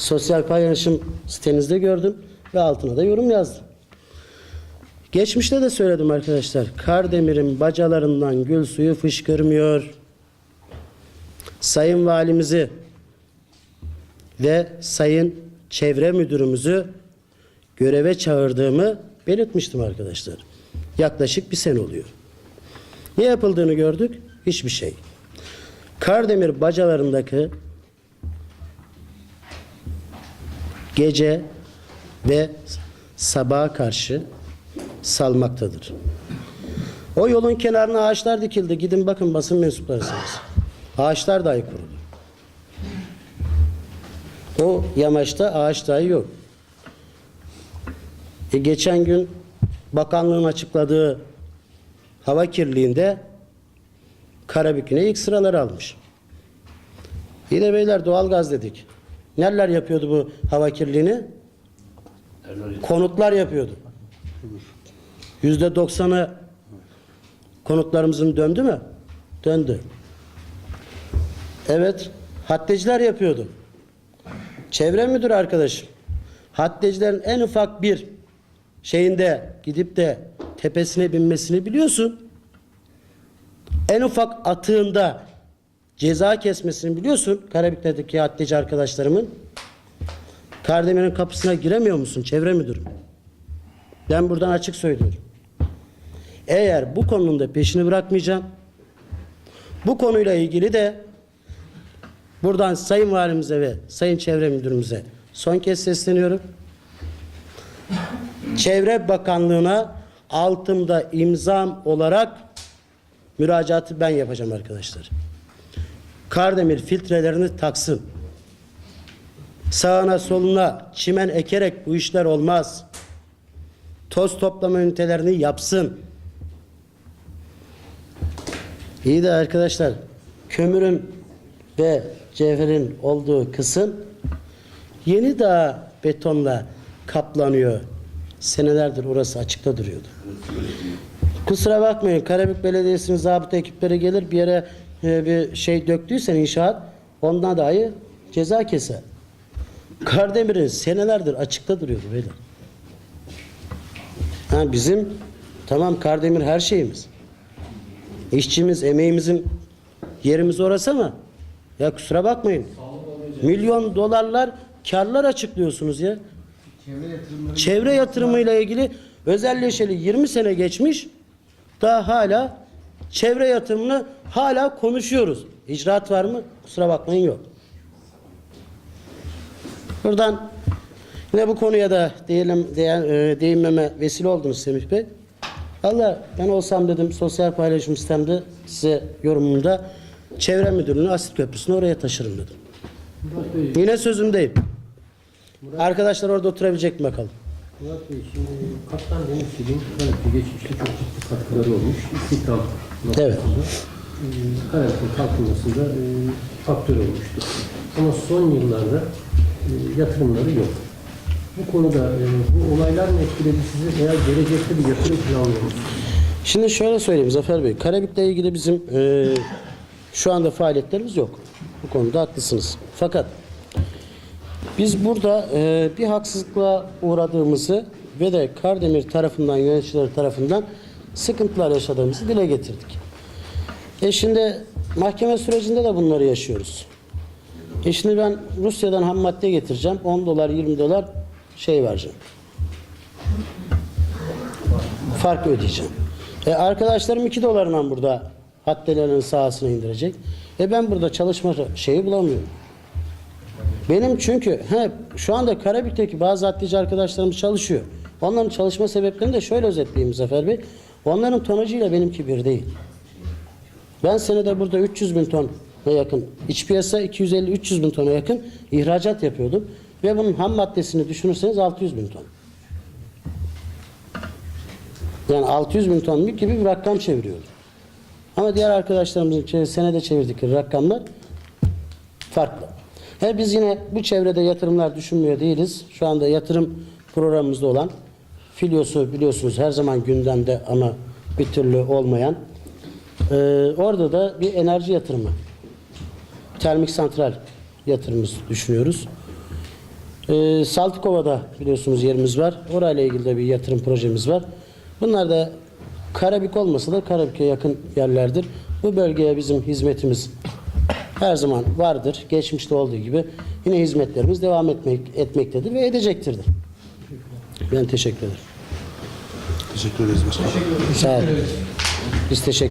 sosyal paylaşım sitenizde gördüm ve altına da yorum yazdım. Geçmişte de söyledim arkadaşlar. Kardemir'in bacalarından gül suyu fışkırmıyor. Sayın valimizi ve sayın çevre müdürümüzü göreve çağırdığımı belirtmiştim arkadaşlar. Yaklaşık bir sene oluyor. Ne yapıldığını gördük? Hiçbir şey. Kardemir bacalarındaki gece ve sabaha karşı salmaktadır. O yolun kenarına ağaçlar dikildi. Gidin bakın basın mensuplarısınız. Ağaçlar dahi kurudu. O yamaçta ağaç dahi yok. E geçen gün bakanlığın açıkladığı hava kirliliğinde Karabük yine ilk sıraları almış. Yine beyler doğalgaz dedik. Neler yapıyordu bu hava kirliliğini? Konutlar yapıyordu. Yüzde doksanı konutlarımızın döndü mü? Döndü. Evet, haddeciler yapıyordu. Çevre müdürü arkadaşım. Haddecilerin en ufak bir şeyinde gidip de tepesine binmesini biliyorsun. En ufak atığında ceza kesmesini biliyorsun. Karabük'teki haddeci arkadaşlarımın. Kardemir'in kapısına giremiyor musun çevre müdürüm? Ben buradan açık söylüyorum. Eğer bu konunun peşini bırakmayacağım. Bu konuyla ilgili de buradan Sayın Valimize ve Sayın Çevre Müdürümüze son kez sesleniyorum. Çevre Bakanlığı'na altımda imzam olarak müracaatı ben yapacağım arkadaşlar. Kardemir filtrelerini taksın. Sağına soluna çimen ekerek bu işler olmaz. Toz toplama ünitelerini yapsın. İyi de arkadaşlar kömürün ve cevherin olduğu kısım yeni daha betonla kaplanıyor. Senelerdir orası açıkta duruyordu. Kusura bakmayın Karabük Belediyesi'nin zabıta ekipleri gelir bir yere bir şey döktüysen inşaat ondan dahi ceza keser. Kardemir'in senelerdir açıkta duruyordu beyler. Ha bizim tamam Kardemir her şeyimiz. İşçimiz, emeğimizin yerimiz orası ama ya kusura bakmayın. Milyon dolarlar karlar açıklıyorsunuz ya. Çevre yatırımıyla ilgili özelleşeli 20 sene geçmiş. Daha hala çevre yatırımını hala konuşuyoruz. İcraat var mı? Kusura bakmayın yok. Buradan yine bu konuya da diyelim, değer, e, değinmeme vesile oldunuz Semih Bey. Valla ben olsam dedim sosyal paylaşım sistemde size yorumumda çevre müdürlüğünü asit köprüsünü oraya taşırım dedim. Murat Bey, Yine sözümdeyim. Arkadaşlar orada oturabilecek mi bakalım? Murat Bey şimdi Kaptan tabii ki geçmişte çok ciddi katkıları olmuş. İstihdam noktasında. Evet. E, Karabük'ün kalkınmasında e, faktör olmuştur. Ama son yıllarda e, yatırımları yok. Bu konuda e, bu olaylar mı etkiledi sizi veya gelecekte bir yatırım planlıyor? Şimdi şöyle söyleyeyim Zafer Bey. Karabük'le ilgili bizim e, şu anda faaliyetlerimiz yok. Bu konuda haklısınız. Fakat biz burada e, bir haksızlıkla uğradığımızı ve de Kardemir tarafından, yöneticileri tarafından sıkıntılar yaşadığımızı dile getirdik. E şimdi mahkeme sürecinde de bunları yaşıyoruz. E şimdi ben Rusya'dan ham madde getireceğim. 10 dolar, 20 dolar şey vereceğim. Fark ödeyeceğim. E arkadaşlarım 2 dolarla burada haddelerin sahasına indirecek. E ben burada çalışma şeyi bulamıyorum. Benim çünkü he, şu anda Karabük'teki bazı haddeci arkadaşlarımız çalışıyor. Onların çalışma sebeplerini de şöyle özetleyeyim Zafer Bey. Onların tonajıyla benimki bir değil. Ben senede burada 300 bin tona yakın, iç piyasa 250-300 bin tona yakın ihracat yapıyordum. Ve bunun ham maddesini düşünürseniz 600 bin ton. Yani 600 bin ton gibi bir rakam çeviriyoruz. Ama diğer arkadaşlarımızın senede çevirdikleri rakamlar farklı. He biz yine bu çevrede yatırımlar düşünmüyor değiliz. Şu anda yatırım programımızda olan Filyos'u biliyorsunuz her zaman gündemde ama bir türlü olmayan. Ee, orada da bir enerji yatırımı. Termik santral yatırımımızı düşünüyoruz. Ee, Saltıkova'da biliyorsunuz yerimiz var. Orayla ilgili de bir yatırım projemiz var. Bunlar da Karabük olmasa da Karabük'e yakın yerlerdir. Bu bölgeye bizim hizmetimiz her zaman vardır. Geçmişte olduğu gibi yine hizmetlerimiz devam etmek, etmektedir ve edecektirdir. Ben teşekkür ederim. Teşekkür ederiz başkanım. Sağ olun. Biz teşekkür